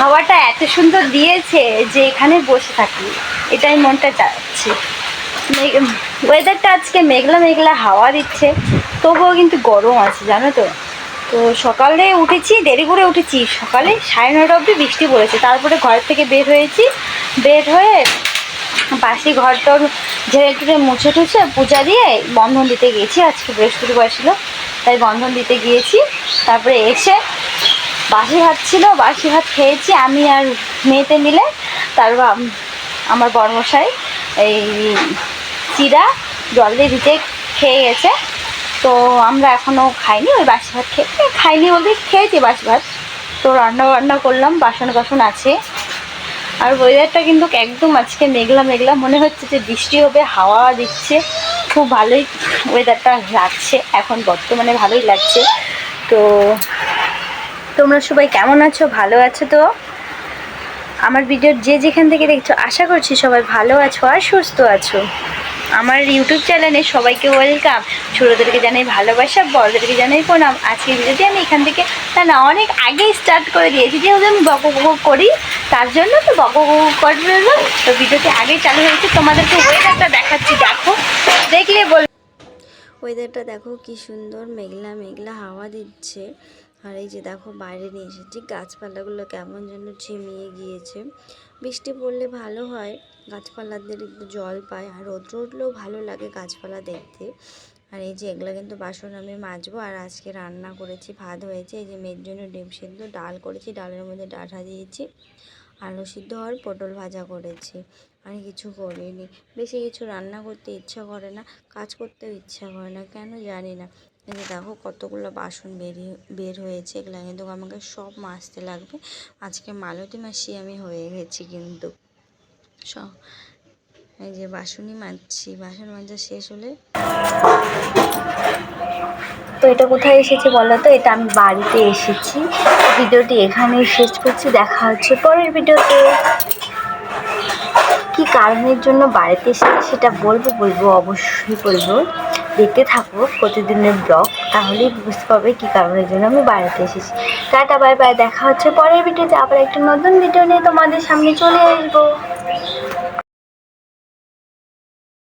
হাওয়াটা এত সুন্দর দিয়েছে যে এখানে বসে থাকি। এটাই মনটা চাচ্ছে। ওয়েদারটা আজকে মেঘলা মেঘলা হাওয়া দিচ্ছে, তবুও কিন্তু গরম আছে, জানো তো? তো সকালে উঠেছি, দেরি করে উঠেছি। সকালে সাড়ে নটা অবধি বৃষ্টি পড়েছে। তারপরে ঘর থেকে বের হয়েছি। বের হয়ে বাসি ঘর টর ঝেড়ে টুড়ে মুছে টুছে পূজা দিয়ে বন্ধন দিতে গিয়েছি আজকে বৃহস্পতিবার ছিল, তাই বন্ধন দিতে গিয়েছি। তারপরে এসে বাসি ভাত ছিল বাসি ভাত খেয়েছি, আমি আর মেয়েতে মিলে। তারপর আমার বর্মশাই এই চিরা, জল দিয়ে দিতে খেয়ে গেছে। তো আমরা এখনও খাইনি, ওই বাসি ভাত খেয়ে খাইনি বলতে খেয়েছি বাসি ভাত তো রান্না বান্না করলাম, বাসন বাসন আছে। আর ওয়েদারটা কিন্তু একদম আজকে মেঘলা মেঘলা, মনে হচ্ছে যে বৃষ্টি হবে, হাওয়া দিচ্ছে। খুব ভালোই ওয়েদারটা লাগছে, এখন বর্তমানে ভালোই লাগছে। তো তোমরা সবাই কেমন আছো? ভালো আছো তো? আমার ভিডিওর যে যেখান থেকে দেখছ, আশা করছি সবাই ভালো আছো আর সুস্থ আছো। আমার ইউটিউব চ্যানেলে সবাইকে ওয়েলকাম। ছোটোদেরকে জানাই ভালোবাসা, বড়দেরকে জানাই প্রণাম। আজকের ভিডিওটি আমি এখান থেকে, না না, অনেক আগেই স্টার্ট করে দিয়েছি, যেহেতু আমি বক করি, তার জন্য তো বক করলাম তো ভিডিওটি আগেই চালু হয়েছে, তোমাদেরকে ওয়েদারটা দেখাচ্ছি, দেখো। দেখলে বল ওয়েদারটা দেখো কি সুন্দর, মেঘলা মেঘলা হাওয়া দিচ্ছে। আর এই যে দেখো বাইরে নিয়ে এসেছি। গাছপালাগুলো কেমন যেন ঝিমিয়ে গিয়েছে। বৃষ্টি পড়লে ভালো হয়, গাছপালাদের একটু জল পায়। আর রোদ্র উঠলেও ভালো লাগে গাছপালা দেখতে। আর এই যে এগুলো কিন্তু বাসন আমি মাজবো। আর আজকে রান্না করেছি, ভাত হয়েছে। এই যে মেয়ের জন্য ডিম সিদ্ধ, ডাল করেছি, ডালের মধ্যে ডাঁটা দিয়েছি। আলু সিদ্ধ আর পটল ভাজা করেছি। আর কিছু করিনি। বেশি কিছু রান্না করতে ইচ্ছা করে না, কাজ করতেও ইচ্ছা করে না, কেন জানি না। যে দেখো কতগুলো বাসন বেরিয়ে বের হয়েছে, এগুলো কিন্তু আমাকে সব মাজতে লাগবে। আজকে মালতী মাসি আমি হয়ে গেছি কিন্তু। সব এই যে বাসনই মাজছি, বাসন মাজা শেষ হলে তো এটা কোথায় এসেছে বলো তো? এটা আমি বাড়িতে এসেছি। ভিডিওটি এখানেই শেষ করছি। দেখা হচ্ছে পরের ভিডিওতে। কি কারণের জন্য বাড়িতে এসেছি সেটা বলব বলব, অবশ্যই বলব। দেখতে থাকব প্রতিদিনের ব্লগ, তাহলেই বুঝতে পারবে কী কারণের জন্য আমি বাড়িতে এসেছি। টাটা, বাই বাই, দেখা হচ্ছে পরের ভিডিওতে। আবার একটা নতুন ভিডিও নিয়ে তোমাদের সামনে চলে আসব।